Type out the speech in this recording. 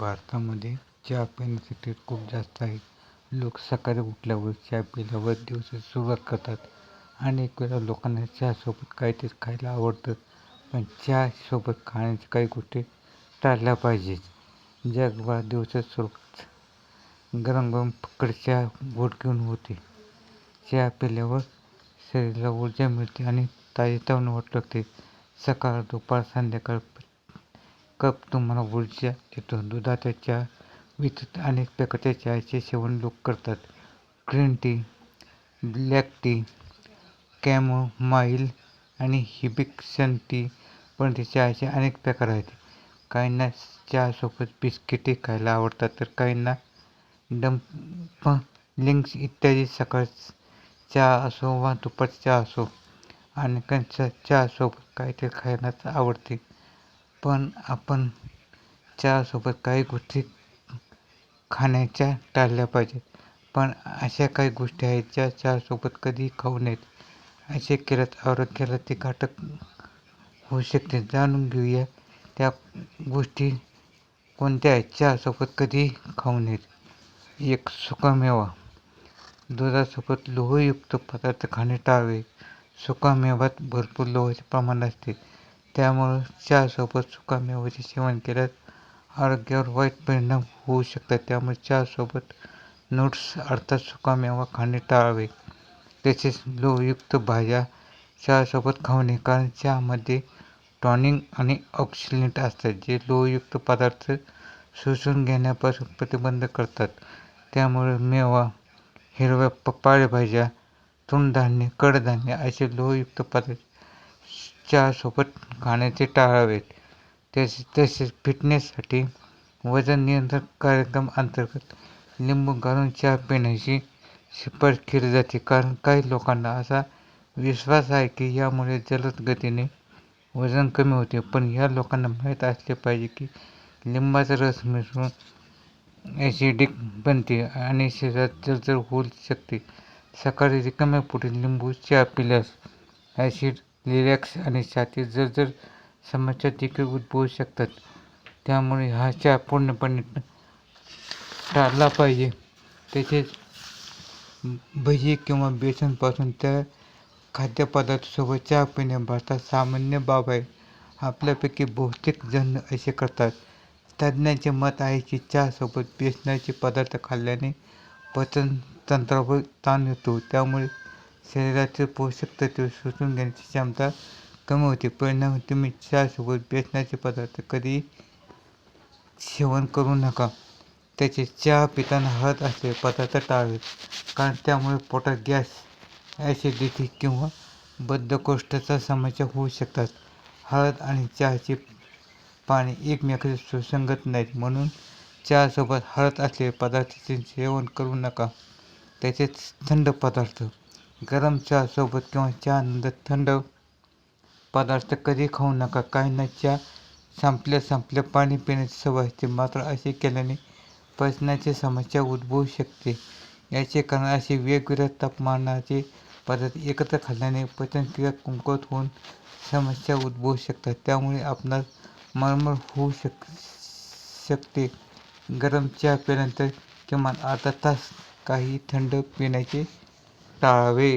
भारतामध्ये चहा पिण्याचे ट्रेड खूप जास्त आहे लोक सकाळी उठल्यावर चहा पिल्यावर दिवसाची सुरुवात करतात. अनेक वेळा लोकांना चहासोबत काहीतरी खायला आवडतं पण चहासोबत खाण्याच्या काही गोष्टी टाळल्या पाहिजेत. जगभरात दिवसाची सुरुवात गरम गरम फक्कड चहा गोड घेऊन होते. चहा पिल्यावर शरीराला ऊर्जा मिळते आणि ताजेतवाने वाटू लागते. सकाळ दुपार संध्याकाळ कप तुम्हाला ऊर्जा देतो दुधाच्या चहा व्यतिरिक्त अनेक प्रकारच्या चहाचे सेवन लोक करतात. Green tea black tea chamomile आणि हिबिक्सन टी पण चहाचे अनेक प्रकार आहेत. काहींना चहासोबत बिस्किटे खायला आवडतात तर काहींना डम्पलिंग्स इत्यादी सकाळ चहा असो वा दुपारचा चहा असो. अनेकांना चहासोबत काहीतरी खायलाच आवडते. पण आपण चहासोबत काही गोष्टी खाण्याच्या टाळल्या पाहिजेत. पण अशा काही गोष्टी आहेत ज्या चहासोबत कधीही खाऊ नयेत. असे केल्यास आरोग्याला ते घातक होऊ शकते. जाणून घेऊया त्या गोष्टी कोणत्या आहेत. चहासोबत कधीही खाऊ नयेत. एक सुकामेवा. दुधासोबत लोहयुक्त पदार्थ खाणे टाळावे. सुकामेव्यात भरपूर लोहाचे प्रमाण असते. त्यामुळं चहासोबत सुकामेव्याचे सेवन केल्यास आरोग्यावर वाईट परिणाम होऊ शकतात. त्यामुळे चहासोबत नट्स अर्थात सुकामेवा खाणे टाळावे. तसेच लोहयुक्त भाज्या चहासोबत खाऊ नये कारण चहामध्ये टॉनिंग आणि ऑक्सिलेंट असतात जे लोहयुक्त पदार्थ शोषून घेण्यापासून प्रतिबंध करतात. त्यामुळे मेवा हिरव्या पालेभाज्या तृणधान्य कडधान्य असे लोहयुक्त पदार्थ चहासोबत खाण्याचे टाळावेत तसे तसेच फिटनेससाठी वजन नियंत्रण कार्यक्रम अंतर्गत लिंबू घालून चहा पिण्याची शिफारस केली जाते. कारण काही लोकांना असा विश्वास आहे की यामुळे जलद गतीने वजन कमी होते. पण या लोकांना माहीत असले पाहिजे की लिंबाचा रस मिसळून ॲसिडिक बनते आणि शरीरात जलजल होऊ शकते. सकाळी रिकाम्या पोटी लिंबू चहा पिल्यास ॲसिड लिरॅक्स आणि छाती जर समस्या देखील उद्भवू शकतात. त्यामुळे हा चहा पूर्णपणे टाळला पाहिजे. तसेच भजी किंवा बेसनपासून त्या खाद्यपदार्थासोबत चहा पिणे भारतात सामान्य बाब आहे. आपल्यापैकी बहुतेक जण असे करतात. तज्ज्ञांचे मत आहे की चहासोबत बेसनाचे पदार्थ खाल्ल्याने पचन तंत्रावर ताण येतो. त्यामुळे शरीरातील पोषक तत्त्वे शोषून घेण्याची क्षमता कमी होते. परिणामी तुम्ही चहासोबत बेसनाचे पदार्थ कधीही सेवन करू नका. त्याचे चहा पिताना हळद असलेले पदार्थ टाळावेत. कारण त्यामुळे पोटात गॅस ॲसिडिटी किंवा बद्धकोष्ठाचा समस्या होऊ शकतात. हळद आणि चहाचे पाणी एकमेकांशी सुसंगत नाहीत. म्हणून चहासोबत हळद असलेले पदार्थाचे सेवन करू नका. त्याचे थंड पदार्थ. गरम चहासोबत किंवा चहानंतर थंड पदार्थ कधी खाऊ नका. काहींना चहा संपल्या संपल्या पाणी पिण्याची सवय असते. मात्र असे केल्याने पचनाची समस्या उद्भवू शकते. याचे कारण असे वेगवेगळ्या तापमानाचे पदार्थ एकत्र खाल्ल्याने पचनक्रिया कमकुवत होऊन समस्या उद्भवू शकतात. त्यामुळे आपणास मळमळ होऊ शक शकते. गरम चहा पिल्यानंतर किमान अर्धा तास काही थंड पिण्याचे टाळावे